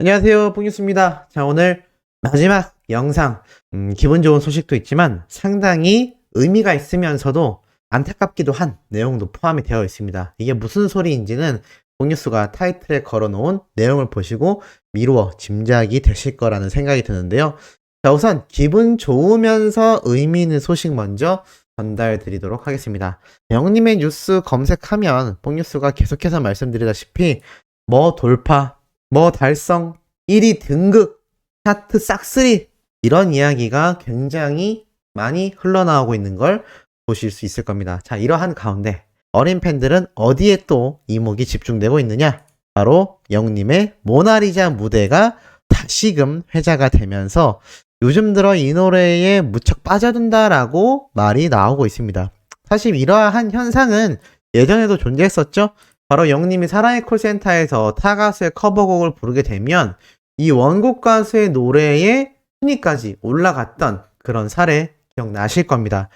안녕하세요, 뽕뉴스입니다. 자, 오늘 마지막 영상, 음, 기분 좋은 소식도 있지만 상당히 의미가 있으면서도 안타깝기도 한 내용도 포함이 되어 있습니다. 이게 무슨 소리인지는 뽕뉴스가 타이틀에 걸어놓은 내용을 보시고 미루어 짐작이 되실 거라는 생각이 드는데요. 자, 우선 기분 좋으면서 의미 있는 소식 먼저 전달 드리도록 하겠습니다. 영님의 뉴스 검색하면 뽕뉴스가 계속해서 말씀드리다시피 뭐 돌파, 뭐 달성, 1위 등극, 차트 싹쓸이 이런 이야기가 굉장히 많이 흘러나오고 있는 걸 보실 수 있을 겁니다. 자, 이러한 가운데 어린 팬들은 어디에 또 이목이 집중되고 있느냐? 바로 영님의 모나리자 무대가 다시금 회자가 되면서 요즘 들어 이 노래에 무척 빠져든다라고 말이 나오고 있습니다. 사실 이러한 현상은 예전에도 존재했었죠? 바로 영님이 사랑의 콜센터에서 타 가수의 커버곡을 부르게 되면 이 원곡 가수의 노래에 순위까지 올라갔던 그런 사례 기억나실 겁니다.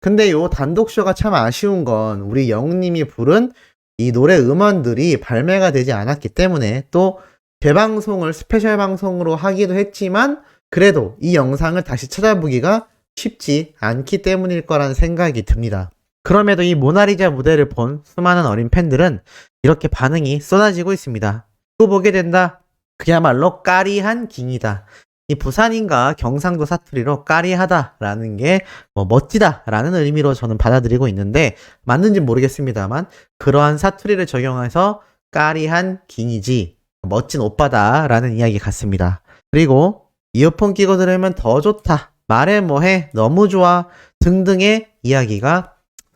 근데 요 단독쇼가 참 아쉬운 건 우리 영님이 부른 이 노래 음원들이 발매가 되지 않았기 때문에 또 재방송을 스페셜 방송으로 하기도 했지만 그래도 이 영상을 다시 찾아보기가 쉽지 않기 때문일 거라는 생각이 듭니다. 그럼에도 이 모나리자 무대를 본 수많은 어린 팬들은 이렇게 반응이 쏟아지고 있습니다. 또 보게 된다. 그야말로 까리한 깅이다. 이 부산인가 경상도 사투리로 까리하다라는 게 뭐 멋지다라는 의미로 저는 받아들이고 있는데 맞는지 모르겠습니다만 그러한 사투리를 적용해서 까리한 깅이지 멋진 오빠다라는 이야기 같습니다. 그리고 이어폰 끼고 들으면 더 좋다. 말해 뭐해 너무 좋아 등등의 이야기가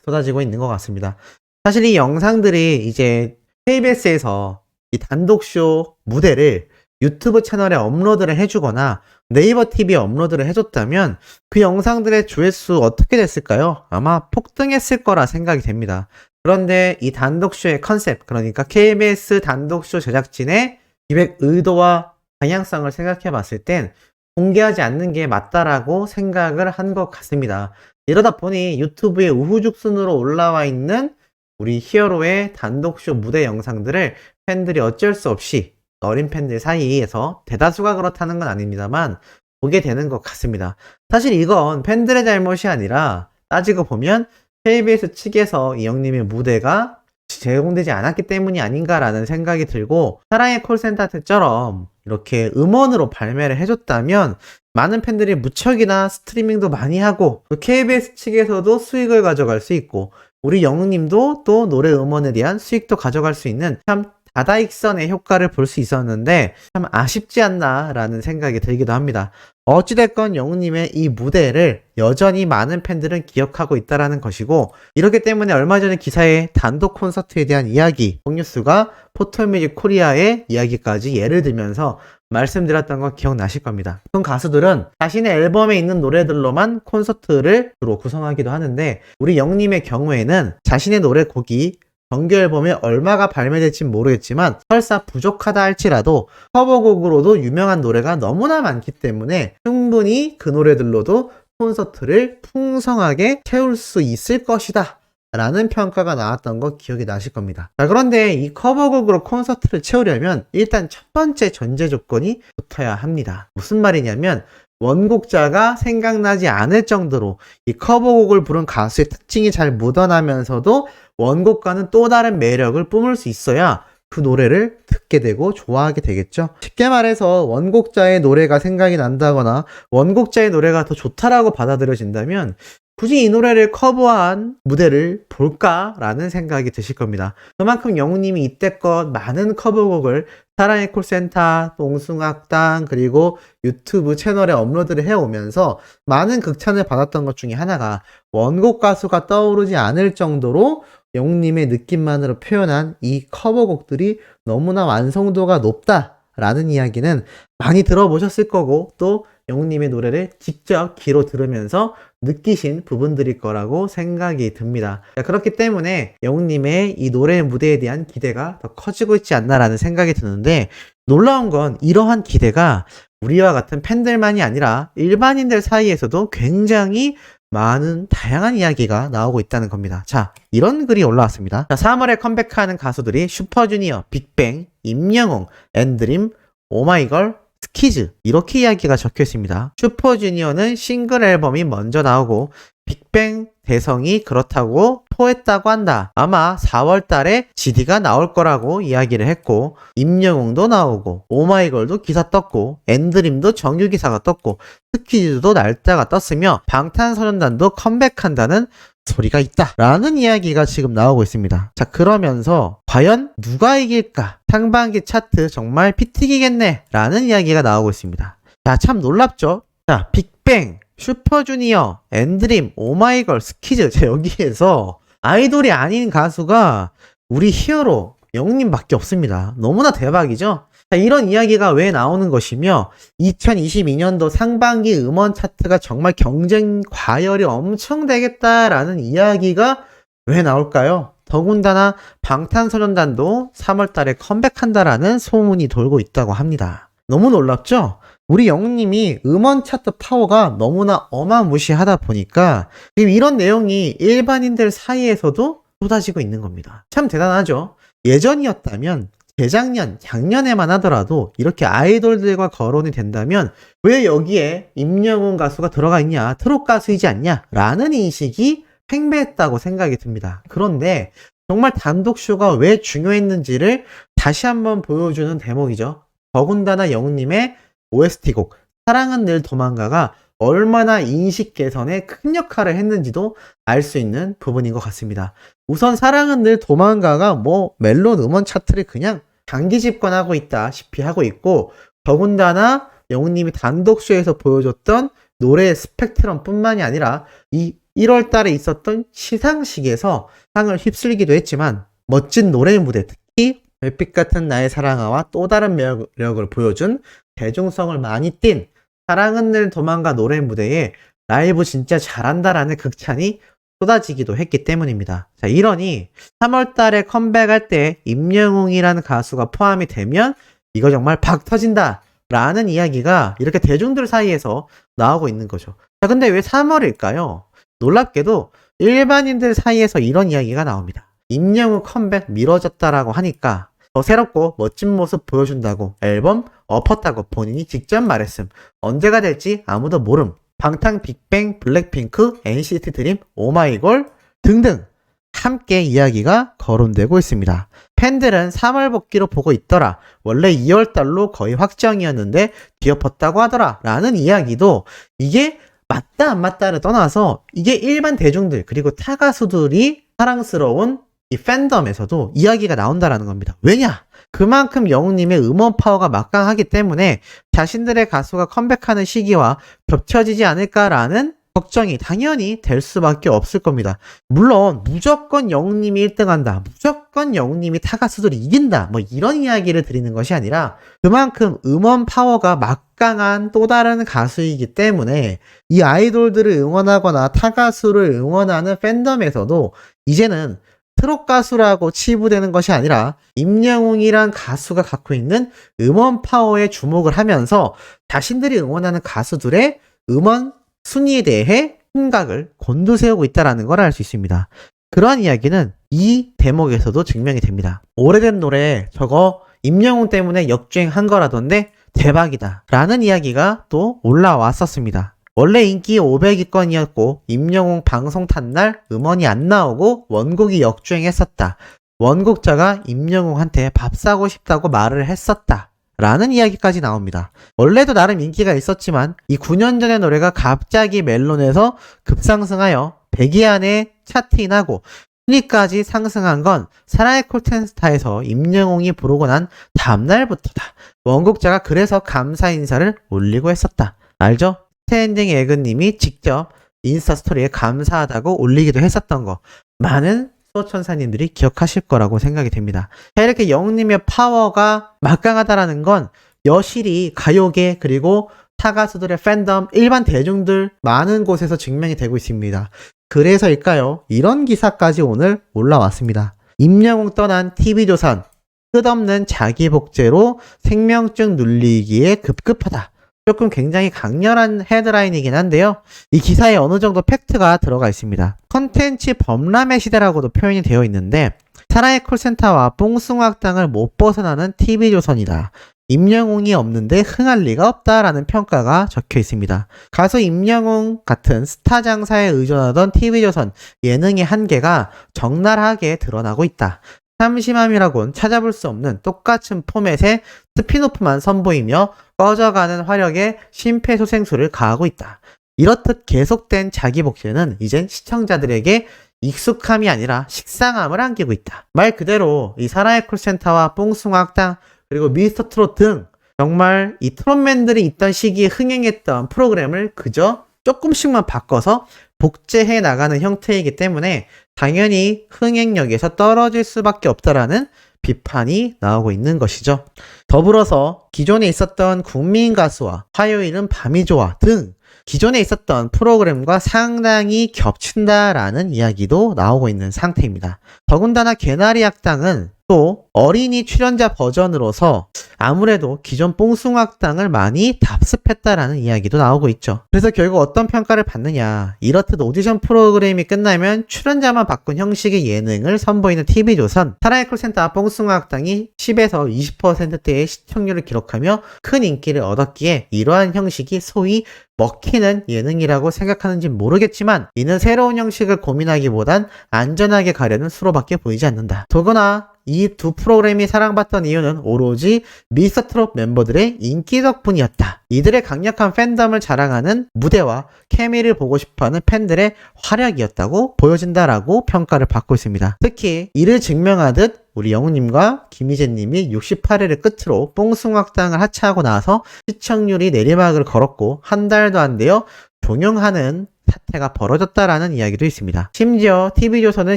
쏟아지고 있는 것 같습니다. 사실 이 영상들이 이제 KBS에서 이 단독쇼 무대를 유튜브 채널에 업로드를 해주거나 네이버 TV에 업로드를 해줬다면 그 영상들의 조회수 어떻게 됐을까요? 아마 폭등했을 거라 생각이 됩니다. 그런데 이 단독쇼의 컨셉, 그러니까 KBS 단독쇼 제작진의 기획 의도와 방향성을 생각해 봤을 땐 공개하지 않는 게 맞다라고 생각을 한 것 같습니다. 이러다 보니 유튜브에 우후죽순으로 올라와 있는 우리 히어로의 단독쇼 무대 영상들을 팬들이 어쩔 수 없이 어린 팬들 사이에서 대다수가 그렇다는 건 아닙니다만 보게 되는 것 같습니다. 사실 이건 팬들의 잘못이 아니라 따지고 보면 KBS 측에서 이영님의 무대가 제공되지 않았기 때문이 아닌가라는 생각이 들고 사랑의 콜센터 때처럼 이렇게 음원으로 발매를 해줬다면 많은 팬들이 무척이나 스트리밍도 많이 하고 또 KBS 측에서도 수익을 가져갈 수 있고 우리 영웅님도 또 노래 음원에 대한 수익도 가져갈 수 있는 참 다다익선의 효과를 볼 수 있었는데 참 아쉽지 않나라는 생각이 들기도 합니다. 어찌됐건 영웅님의 이 무대를 여전히 많은 팬들은 기억하고 있다라는 것이고 이렇기 때문에 얼마 전에 기사에 단독 콘서트에 대한 이야기 홍뉴스가 포털뮤직 코리아의 이야기까지 예를 들면서 말씀드렸던 거 기억나실 겁니다. 어떤 가수들은 자신의 앨범에 있는 노래들로만 콘서트를 주로 구성하기도 하는데 우리 영님의 경우에는 자신의 노래 곡이 정규 앨범에 얼마가 발매될지 모르겠지만 설사 부족하다 할지라도 커버곡으로도 유명한 노래가 너무나 많기 때문에 충분히 그 노래들로도 콘서트를 풍성하게 채울 수 있을 것이다. 라는 평가가 나왔던 거 기억이 나실 겁니다. 자, 그런데 이 커버곡으로 콘서트를 채우려면 일단 첫 번째 전제 조건이 붙어야 합니다. 무슨 말이냐면 원곡자가 생각나지 않을 정도로 이 커버곡을 부른 가수의 특징이 잘 묻어나면서도 원곡과는 또 다른 매력을 뿜을 수 있어야 그 노래를 듣게 되고 좋아하게 되겠죠. 쉽게 말해서 원곡자의 노래가 생각이 난다거나 원곡자의 노래가 더 좋다라고 받아들여진다면 굳이 이 노래를 커버한 무대를 볼까라는 생각이 드실 겁니다. 그만큼 영우님이 이때껏 많은 커버곡을 사랑의 콜센터, 똥숭악당, 그리고 유튜브 채널에 업로드를 해오면서 많은 극찬을 받았던 것 중에 하나가 원곡 가수가 떠오르지 않을 정도로 영웅님의 느낌만으로 표현한 이 커버곡들이 너무나 완성도가 높다라는 이야기는 많이 들어보셨을 거고 또 영웅님의 노래를 직접 귀로 들으면서 느끼신 부분들일 거라고 생각이 듭니다. 자, 그렇기 때문에 영웅님의 이 노래 무대에 대한 기대가 더 커지고 있지 않나라는 생각이 드는데 놀라운 건 이러한 기대가 우리와 같은 팬들만이 아니라 일반인들 사이에서도 굉장히 많은 다양한 이야기가 나오고 있다는 겁니다. 자, 이런 글이 올라왔습니다. 자, 3월에 컴백하는 가수들이 슈퍼주니어, 빅뱅, 임영웅, 엔드림, 오마이걸, 스키즈 이렇게 이야기가 적혀 있습니다. 슈퍼주니어는 싱글 앨범이 먼저 나오고 빅뱅 대성이 그렇다고 토했다고 한다. 아마 4월 달에 GD가 나올 거라고 이야기를 했고 임영웅도 나오고 오마이걸도 기사 떴고 엔드림도 정규 기사가 떴고 스키즈도 날짜가 떴으며 방탄소년단도 컴백한다는 소리가 있다. 라는 이야기가 지금 나오고 있습니다. 자, 그러면서 과연 누가 이길까? 상반기 차트 정말 피튀기겠네. 라는 이야기가 나오고 있습니다. 자, 참 놀랍죠? 자, 빅뱅, 슈퍼주니어, 엔드림, 오마이걸, 스키즈. 자, 여기에서 아이돌이 아닌 가수가 우리 히어로 영웅님밖에 없습니다. 너무나 대박이죠? 자, 이런 이야기가 왜 나오는 것이며 2022년도 상반기 음원 차트가 정말 경쟁 과열이 엄청 되겠다라는 이야기가 왜 나올까요? 더군다나 방탄소년단도 3월 달에 컴백한다라는 소문이 돌고 있다고 합니다. 너무 놀랍죠? 우리 영웅님이 음원 차트 파워가 너무나 어마무시하다 보니까 지금 이런 내용이 일반인들 사이에서도 쏟아지고 있는 겁니다. 참 대단하죠? 예전이었다면 재작년, 작년에만 하더라도 이렇게 아이돌들과 거론이 된다면 왜 여기에 임영웅 가수가 들어가 있냐, 트롯 가수이지 않냐, 라는 인식이 팽배했다고 생각이 듭니다. 그런데 정말 단독쇼가 왜 중요했는지를 다시 한번 보여주는 대목이죠. 더군다나 영웅님의 OST곡 사랑은 늘 도망가가 얼마나 인식 개선에 큰 역할을 했는지도 알 수 있는 부분인 것 같습니다. 우선 사랑은 늘 도망가가 뭐 멜론 음원 차트를 그냥 장기 집권하고 있다시피 하고 있고 더군다나 영웅님이 단독쇼에서 보여줬던 노래의 스펙트럼 뿐만이 아니라 이 1월 달에 있었던 시상식에서 상을 휩쓸기도 했지만 멋진 노래 무대 특히 별빛 같은 나의 사랑아와 또 다른 매력을 보여준 대중성을 많이 띈 사랑은 늘 도망가 노래 무대에 라이브 진짜 잘한다라는 극찬이 쏟아지기도 했기 때문입니다. 자, 이러니 3월 달에 컴백할 때 임영웅이라는 가수가 포함이 되면 이거 정말 박 터진다! 라는 이야기가 이렇게 대중들 사이에서 나오고 있는 거죠. 자, 근데 왜 3월일까요? 놀랍게도 일반인들 사이에서 이런 이야기가 나옵니다. 임영웅 컴백 미뤄졌다라고 하니까 더 새롭고 멋진 모습 보여준다고 앨범 엎었다고 본인이 직접 말했음. 언제가 될지 아무도 모름. 방탄 빅뱅, 블랙핑크, NCT 드림, 오마이걸 등등 함께 이야기가 거론되고 있습니다. 팬들은 3월 복귀로 보고 있더라. 원래 2월 달로 거의 확정이었는데 뒤엎었다고 하더라. 라는 이야기도 이게 맞다 안 맞다를 떠나서 이게 일반 대중들 그리고 타 가수들이 사랑스러운 이 팬덤에서도 이야기가 나온다라는 겁니다. 왜냐? 그만큼 영웅님의 음원 파워가 막강하기 때문에 자신들의 가수가 컴백하는 시기와 겹쳐지지 않을까라는 걱정이 당연히 될 수밖에 없을 겁니다. 물론 무조건 영웅님이 1등한다. 무조건 영웅님이 타 가수들이 이긴다. 뭐 이런 이야기를 드리는 것이 아니라 그만큼 음원 파워가 막강한 또 다른 가수이기 때문에 이 아이돌들을 응원하거나 타 가수를 응원하는 팬덤에서도 이제는 트롯 가수라고 치부되는 것이 아니라 임영웅이란 가수가 갖고 있는 음원 파워에 주목을 하면서 자신들이 응원하는 가수들의 음원 순위에 대해 생각을 곤두세우고 있다는 걸 알 수 있습니다. 그러한 이야기는 이 대목에서도 증명이 됩니다. 오래된 노래 저거 임영웅 때문에 역주행한 거라던데 대박이다 라는 이야기가 또 올라왔었습니다. 원래 인기 500위권이었고 임영웅 방송 탄날 음원이 안 나오고 원곡이 역주행했었다. 원곡자가 임영웅한테 밥 사고 싶다고 말을 했었다. 라는 이야기까지 나옵니다. 원래도 나름 인기가 있었지만 이 9년 전의 노래가 갑자기 멜론에서 급상승하여 100위 안에 차트인하고 순위까지 상승한 건 사라의 콜텐스타에서 임영웅이 부르고 난 다음날부터다. 원곡자가 그래서 감사 인사를 올리고 했었다. 알죠? 스탠딩 에그님이 직접 인스타 스토리에 감사하다고 올리기도 했었던 거 많은 수호천사님들이 기억하실 거라고 생각이 됩니다. 자 이렇게 영웅님의 파워가 막강하다라는 건 여실히 가요계 그리고 타 가수들의 팬덤 일반 대중들 많은 곳에서 증명이 되고 있습니다. 그래서일까요? 이런 기사까지 오늘 올라왔습니다. 임영웅 떠난 TV조선 끝없는 자기 복제로 생명증 눌리기에 급급하다. 조금 굉장히 강렬한 헤드라인이긴 한데요. 이 기사에 어느 정도 팩트가 들어가 있습니다. 컨텐츠 범람의 시대라고도 표현이 되어 있는데 사라의 콜센터와 뽕숭악당을 못 벗어나는 TV조선이다. 임영웅이 없는데 흥할 리가 없다라는 평가가 적혀 있습니다. 가수 임영웅 같은 스타 장사에 의존하던 TV조선 예능의 한계가 적나라하게 드러나고 있다. 참심함이라곤 찾아볼 수 없는 똑같은 포맷의 스피노프만 선보이며 꺼져가는 화력에 심폐소생술을 가하고 있다. 이렇듯 계속된 자기 복제는 이젠 시청자들에게 익숙함이 아니라 식상함을 안기고 있다. 말 그대로 이 사나이 콜센터와 뽕숭악당 그리고 미스터 트롯 등 정말 이 트롯맨들이 있던 시기에 흥행했던 프로그램을 그저 조금씩만 바꿔서 복제해 나가는 형태이기 때문에 당연히 흥행력에서 떨어질 수밖에 없다라는 비판이 나오고 있는 것이죠. 더불어서 기존에 있었던 국민 가수와 화요일은 밤이 좋아 등 기존에 있었던 프로그램과 상당히 겹친다라는 이야기도 나오고 있는 상태입니다. 더군다나 개나리 학당은 또 어린이 출연자 버전으로서 아무래도 기존 뽕숭학당을 많이 답습했다라는 이야기도 나오고 있죠. 그래서 결국 어떤 평가를 받느냐. 이렇듯 오디션 프로그램이 끝나면 출연자만 바꾼 형식의 예능을 선보이는 TV조선, 사라이 콜센터 뽕숭학당이 10에서 20%대의 시청률을 기록하며 큰 인기를 얻었기에 이러한 형식이 소위 먹히는 예능이라고 생각하는지 모르겠지만 이는 새로운 형식을 고민하기보단 안전하게 가려는 수로밖에 보이지 않는다. 더구나 이 두 프로그램이 사랑받던 이유는 오로지 미스터 트롯 멤버들의 인기 덕분이었다. 이들의 강력한 팬덤을 자랑하는 무대와 케미를 보고 싶어하는 팬들의 활약이었다고 보여진다라고 평가를 받고 있습니다. 특히 이를 증명하듯 우리 영우님과 김희재님이 68회를 끝으로 뽕숭악당을 하차하고 나서 시청률이 내리막을 걸었고 한 달도 안 되어 종영하는 사태가 벌어졌다라는 이야기도 있습니다. 심지어 TV조선은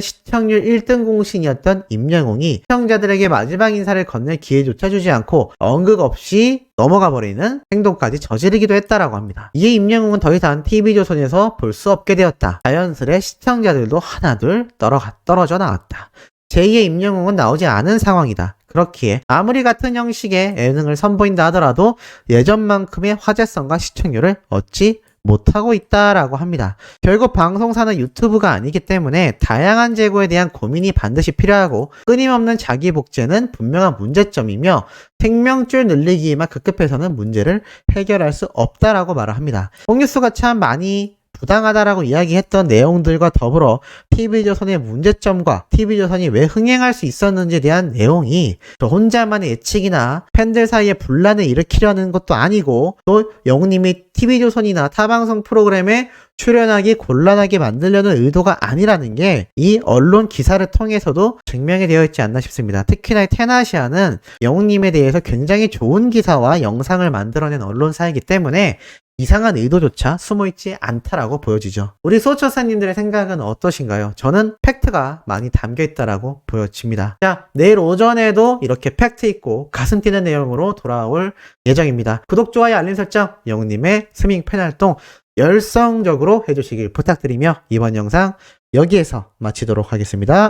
시청률 1등 공신이었던 임영웅이 시청자들에게 마지막 인사를 건넬 기회조차 주지 않고 언급 없이 넘어가 버리는 행동까지 저지르기도 했다라고 합니다. 이에 임영웅은 더 이상 TV조선에서 볼 수 없게 되었다. 자연스레 시청자들도 하나둘 떨어가, 떨어져 나왔다. 제2의 임영웅은 나오지 않은 상황이다. 그렇기에 아무리 같은 형식의 예능을 선보인다 하더라도 예전만큼의 화제성과 시청률을 얻지 못하고 있다라고 합니다. 결국 방송사는 유튜브가 아니기 때문에 다양한 재고에 대한 고민이 반드시 필요하고 끊임없는 자기 복제는 분명한 문제점이며 생명줄 늘리기에만 급급해서는 문제를 해결할 수 없다라고 말을 합니다. 홍뉴스가 참 많이 부당하다라고 이야기했던 내용들과 더불어 TV조선의 문제점과 TV조선이 왜 흥행할 수 있었는지에 대한 내용이 저 혼자만의 예측이나 팬들 사이에 분란을 일으키려는 것도 아니고 또 영웅님이 TV조선이나 타방송 프로그램에 출연하기 곤란하게 만들려는 의도가 아니라는 게 이 언론 기사를 통해서도 증명이 되어 있지 않나 싶습니다. 특히나 이 테나시아는 영웅님에 대해서 굉장히 좋은 기사와 영상을 만들어낸 언론사이기 때문에 이상한 의도조차 숨어있지 않다라고 보여지죠. 우리 소처사님들의 생각은 어떠신가요? 저는 팩트가 많이 담겨있다라고 보여집니다. 자, 내일 오전에도 이렇게 팩트 있고 가슴 뛰는 내용으로 돌아올 예정입니다. 구독, 좋아요, 알림 설정, 영웅님의 스밍 팬 활동 열성적으로 해주시길 부탁드리며 이번 영상 여기에서 마치도록 하겠습니다.